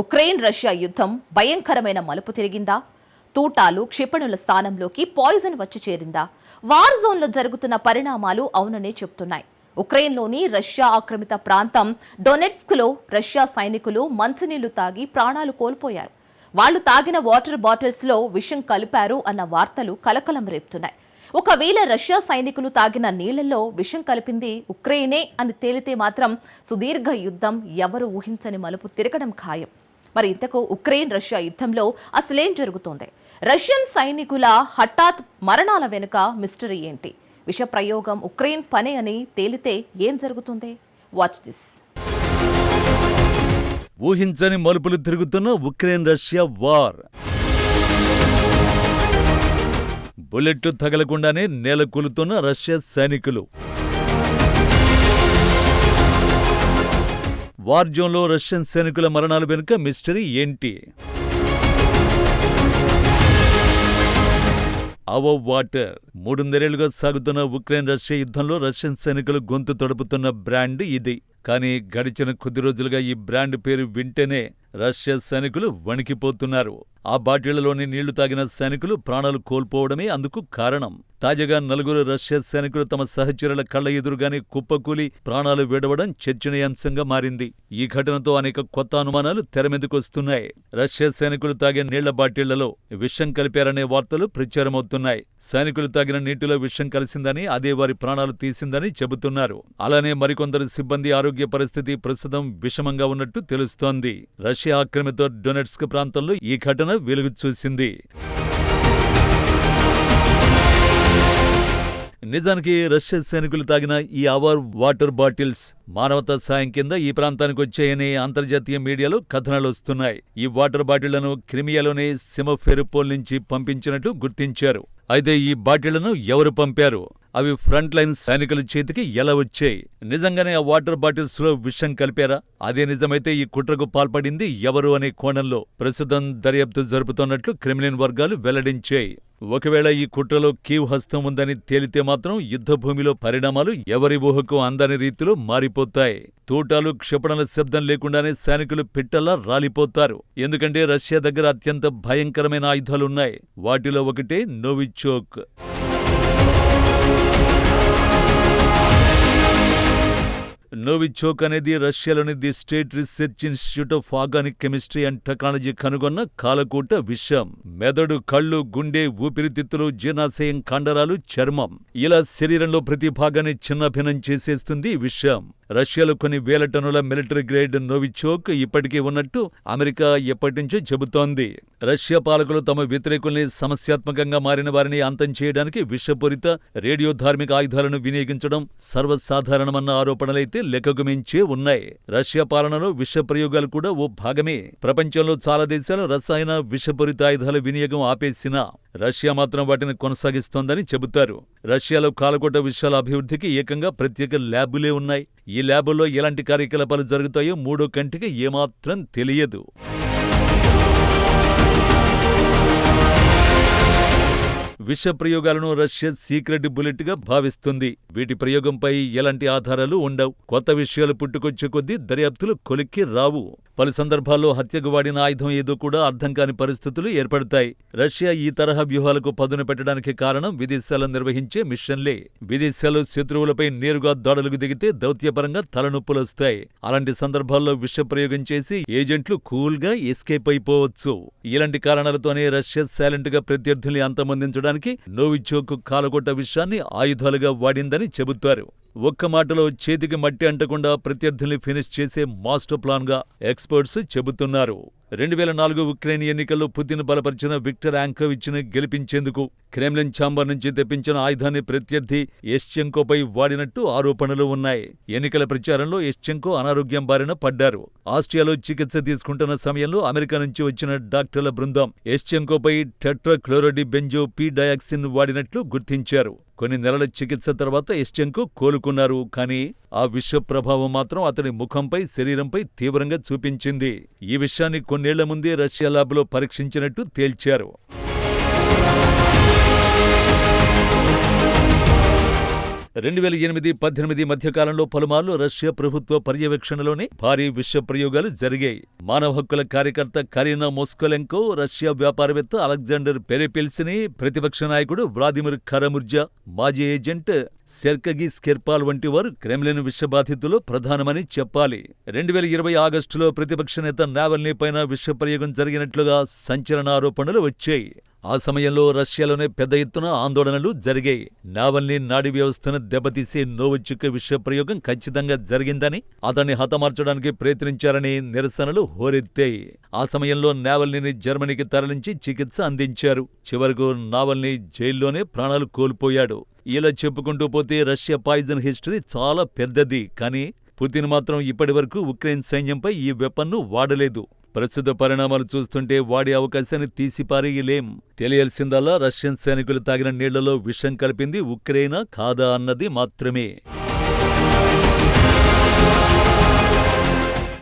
Ukraine Russia యుద్ధం భయంకరమైన మలుపు తిరిగిందా? తూటాలు క్షిపణుల స్థానంలోకి పాయిజన్ వచ్చి చేరిందా? వార్ జోన్లో జరుగుతున్న పరిణామాలు అవుననే చెప్తున్నాయి. ఉక్రెయిన్లోని రష్యా ఆక్రమిత ప్రాంతం డొనెట్స్క్లో రష్యా సైనికులు మంచినీళ్ళు తాగి ప్రాణాలు కోల్పోయారు. వాళ్ళు తాగిన వాటర్ బాటిల్స్లో విషం కలిపారు అన్న వార్తలు కలకలం రేపుతున్నాయి. ఒకవేళ రష్యా సైనికులు తాగిన నీళ్ళలో విషం కలిపింది ఉక్రెయినే అని తేలితే మాత్రం సుదీర్ఘ యుద్ధం ఎవరు ఊహించని మలుపు తిరగడం ఖాయం. మరి ఇంతకు ఉక్రెయిన్ రష్యా యుద్ధంలో అసలేం జరుగుతోంది? రష్యన్ సైనికుల హఠాత్ మరణాల వెనుక మిస్టరీ ఏంటి? విష ప్రయోగం ఉక్రెయిన్ పనే అని తేలితే ఏం జరుగుతుంది? వాచ్ దిస్ ఊహించని మలుపులు తిరుగుతున్న ఉక్రెయిన్ రష్యా వార్. బుల్లెట్ తగలకుండానే నేల కూలుతున్న రష్యా సైనికులు. వార్జోన్లో రష్యన్ సైనికుల మరణాలు వెనుక మిస్టరీ ఏంటి? అవో వాటర్ మూడున్నరేళ్ళుగా సాగుతున్న ఉక్రెయిన్ రష్యా యుద్ధంలో రష్యన్ సైనికులు గొంతు తడుపుతున్న బ్రాండ్ ఇది. కానీ గడిచిన కొద్ది రోజులుగా ఈ బ్రాండ్ పేరు వింటేనే రష్యా సైనికులు వణికిపోతున్నారు. ఆ బాటిళ్ళలోని నీళ్ళు తాగిన సైనికులు ప్రాణాలు కోల్పోవడమే అందుకు కారణం. తాజాగా నలుగురు రష్యా సైనికులు తమ సహచరుల కళ్ళ ఎదురుగానే కుప్పకూలి ప్రాణాలు విడవడం చర్చనీయాంశంగా మారింది. ఈ ఘటనతో అనేక కొత్త అనుమానాలు తెరమెదుకొస్తున్నాయి రష్యా సైనికులు తాగే నీళ్ళ బాటిళ్ళలో విషం కలిపారనే వార్తలు ప్రచారమవుతున్నాయి. సైనికులు తాగిన నీటిలో విషం కలిసిందని అదే వారి ప్రాణాలు తీసిందని చెబుతున్నారు. అలానే మరికొందరు సిబ్బంది ఆరోగ్య ఆరోగ్య పరిస్థితి ప్రస్తుతం విషమంగా ఉన్నట్టు తెలుస్తోంది. రష్యా ఆక్రమిత డొనెట్స్క్ ప్రాంతంలో ఈ ఘటన వెలుగు చూసింది. నిజానికి రష్యా సైనికులు తాగిన ఈ అవర్ వాటర్ బాటిల్స్ మానవతా సాయం కింద ఈ ప్రాంతానికి వచ్చాయని అంతర్జాతీయ మీడియాలో కథనాలు వస్తున్నాయి. ఈ వాటర్ బాటిళ్ళను క్రిమియాలోని సిమఫెరుపోల్ నుంచి పంపించినట్టు గుర్తించారు. అయితే ఈ బాటిళ్ళను ఎవరు పంపారు? అవి ఫ్రంట్ లైన్ సైనికుల చేతికి ఎలా వచ్చాయి? నిజంగానే ఆ వాటర్ బాటిల్స్లో విషం కలిపారా? అదే నిజమైతే ఈ కుట్రకు పాల్పడింది ఎవరు అనే కోణంలో ప్రస్తుతం దర్యాప్తు జరుపుతున్నట్లు క్రిమిలిన్ వర్గాలు వెల్లడించాయి. ఒకవేళ ఈ కుట్రలో కీవ్ హస్తం ఉందని తేలితే మాత్రం యుద్ధభూమిలో పరిణామాలు ఎవరి ఊహకు అందని రీతిలో మారిపోతాయి. తూటాలు క్షిపణల శబ్దం లేకుండానే సైనికులు పిట్టల్లా రాలిపోతారు. ఎందుకంటే రష్యా దగ్గర అత్యంత భయంకరమైన ఆయుధాలున్నాయి. వాటిలో ఒకటే నోవిచోక్. నోవిచోక్ అనేది రష్యాలోని the state research institute of organic chemistry and technology కనుగొన్న కాలకూట విషయం. మెదడు కళ్ళు గుండె ఊపిరితిత్తులు జీర్ణాశయం కండరాలు చర్మం. ఇలా శరీరంలో ప్రతి భాగాన్ని చిన్నభిన్నం చేసేస్తుంది ఈ రష్యాలో కొన్ని వేల టన్నుల మిలిటరీ గ్రేడ్ నోవిచోక్ ఇప్పటికే ఉన్నట్టు అమెరికా ఎప్పటినుంచో చెబుతోంది. రష్యా పాలకులు తమ వ్యతిరేకుల్ని సమస్యాత్మకంగా మారిన వారిని అంతం చేయడానికి విషపూరిత రేడియో ధార్మిక ఆయుధాలను వినియోగించడం సర్వసాధారణమన్న ఆరోపణలైతే లెక్కకు మించే ఉన్నాయి. రష్యా పాలనలో విష ప్రయోగాలు కూడా ఓ భాగమే. ప్రపంచంలో చాలా దేశాలు రసాయన విషపూరిత ఆయుధాల వినియోగం ఆపేసినా రష్యా మాత్రం వాటిని కొనసాగిస్తోందని చెబుతారు. రష్యాలో కాలకోట విషయాల అభివృద్ధికి ఏకంగా ప్రత్యేక ల్యాబులే ఉన్నాయి. ఈ ల్యాబుల్లో ఎలాంటి కార్యకలాపాలు జరుగుతాయో మూడో కంటికి ఏమాత్రం తెలియదు. విష ప్రయోగాలను రష్యా సీక్రెట్ బుల్లెట్గా భావిస్తుంది. వీటి ప్రయోగంపై ఎలాంటి ఆధారాలు ఉండవు. కొత్త విషయాలు పుట్టుకొచ్చే కొద్దీ దర్యాప్తులు కొలిక్కి రావు. పలు సందర్భాల్లో హత్యకు వాడిన ఆయుధం ఏదో కూడా అర్థం కాని పరిస్థితులు ఏర్పడతాయి. రష్యా ఈ తరహా వ్యూహాలకు పదును పెట్టడానికి కారణం విదేశాల్లో నిర్వహించే మిషన్లే. విదేశాల్లో శత్రువులపై నేరుగా దాడులకు దిగితే దౌత్యపరంగా తలనొప్పులొస్తాయి అలాంటి సందర్భాల్లో విష ప్రయోగం చేసి ఏజెంట్లు కూల్గా ఎస్కేప్ అయిపోవచ్చు. ఇలాంటి కారణాలతోనే రష్యా సైలెంట్గా ప్రత్యర్థుల్ని అంతమొందించడానికి నోవిచోక్ కాలగొట్ట విషయాన్ని ఆయుధాలుగా వాడిందని చెబుతారు. ఒక్క మాటలో చేతికి మట్టి అంటకుండా ప్రత్యర్థుల్ని ఫినిష్ చేసే మాస్టర్ ప్లాన్గా ఎక్స్పర్ట్స్ చెబుతున్నారు. రెండు వేల నాలుగు ఉక్రెయిన్ ఎన్నికల్లో పుతిన్ బలపరిచిన విక్టర్ యాంకోవిచ్ను గెలిపించేందుకు క్రెమ్లిన్ ఛాంబర్ నుంచి తెప్పించిన ఆయుధాన్ని ప్రత్యర్థి ఎస్చెంకోపై వాడినట్టు ఆరోపణలు ఉన్నాయి. ఎన్నికల ప్రచారంలో ఎస్చెంకో అనారోగ్యం బారిన పడ్డారు. ఆస్ట్రియాలో చికిత్స తీసుకుంటున్న సమయంలో అమెరికా నుంచి వచ్చిన డాక్టర్ల బృందం ఎస్చెంకోపై టెట్రాక్లోరోడి బెంజో పీ డయాక్సిన్ వాడినట్లు గుర్తించారు. కొన్ని నెలల చికిత్స తర్వాత ఎస్చెంకో కోలుకున్నారు. కానీ ఆ విష ప్రభావం మాత్రం అతని ముఖంపై శరీరంపై తీవ్రంగా చూపించింది. ఈ విషయాన్ని కొన్నేళ్ళ ముందే రష్యా ల్యాబ్లో పరీక్షించినట్టు తేల్చారు. రెండు వేల ఎనిమిది పద్దెనిమిది మధ్యకాలంలో పలుమార్లు రష్యా ప్రభుత్వ పర్యవేక్షణలోనే భారీ విష ప్రయోగాలు జరిగాయి. మానవ హక్కుల కార్యకర్త కరీనా మోస్కోలెంకో రష్యా వ్యాపారవేత్త అలెగ్జాండర్ పెరెపిల్సిని ప్రతిపక్ష నాయకుడు వ్లాదిమిర్ ఖరముర్జా మాజీ ఏజెంట్ సెర్కగి స్కెర్పాల్ వంటి వారు క్రెమ్లిన్ విషబాధితులు ప్రధానమని చెప్పాలి. రెండు వేల ఇరవై ఆగస్టులో ప్రతిపక్ష నేత నావల్నీ పైన విషప్రయోగం జరిగినట్లుగా సంచలన ఆరోపణలు వచ్చాయి. ఆ సమయంలో రష్యాలోనే పెద్ద ఎత్తున ఆందోళనలు జరిగాయి. నావల్నీ నాడీ వ్యవస్థను దెబ్బతీసే నోవచ్చుక్క విషప్రయోగం ఖచ్చితంగా జరిగిందని అతన్ని హతమార్చడానికి ప్రయత్నించారని నిరసనలు హోరెత్తాయి. ఆ సమయంలో నావల్నీని జర్మనీకి తరలించి చికిత్స అందించారు. చివరకు నావల్నీ జైల్లోనే ప్రాణాలు కోల్పోయాడు. ఇలా చెప్పుకుంటూ పోతే రష్యా పాయిజన్ హిస్టరీ చాలా పెద్దది కానీ పుతిన్ మాత్రం ఇప్పటివరకు ఉక్రెయిన్ సైన్యంపై ఈ వెపన్ను వాడలేదు. ప్రస్తుత పరిణామాలు చూస్తుంటే వాడే అవకాశాన్ని తీసిపారేయలేం. తెలియాల్సిందల్లా రష్యన్ సైనికులు తాగిన నీళ్ళలో విషం కలిపింది ఉక్రెయినా కాదా అన్నది మాత్రమే.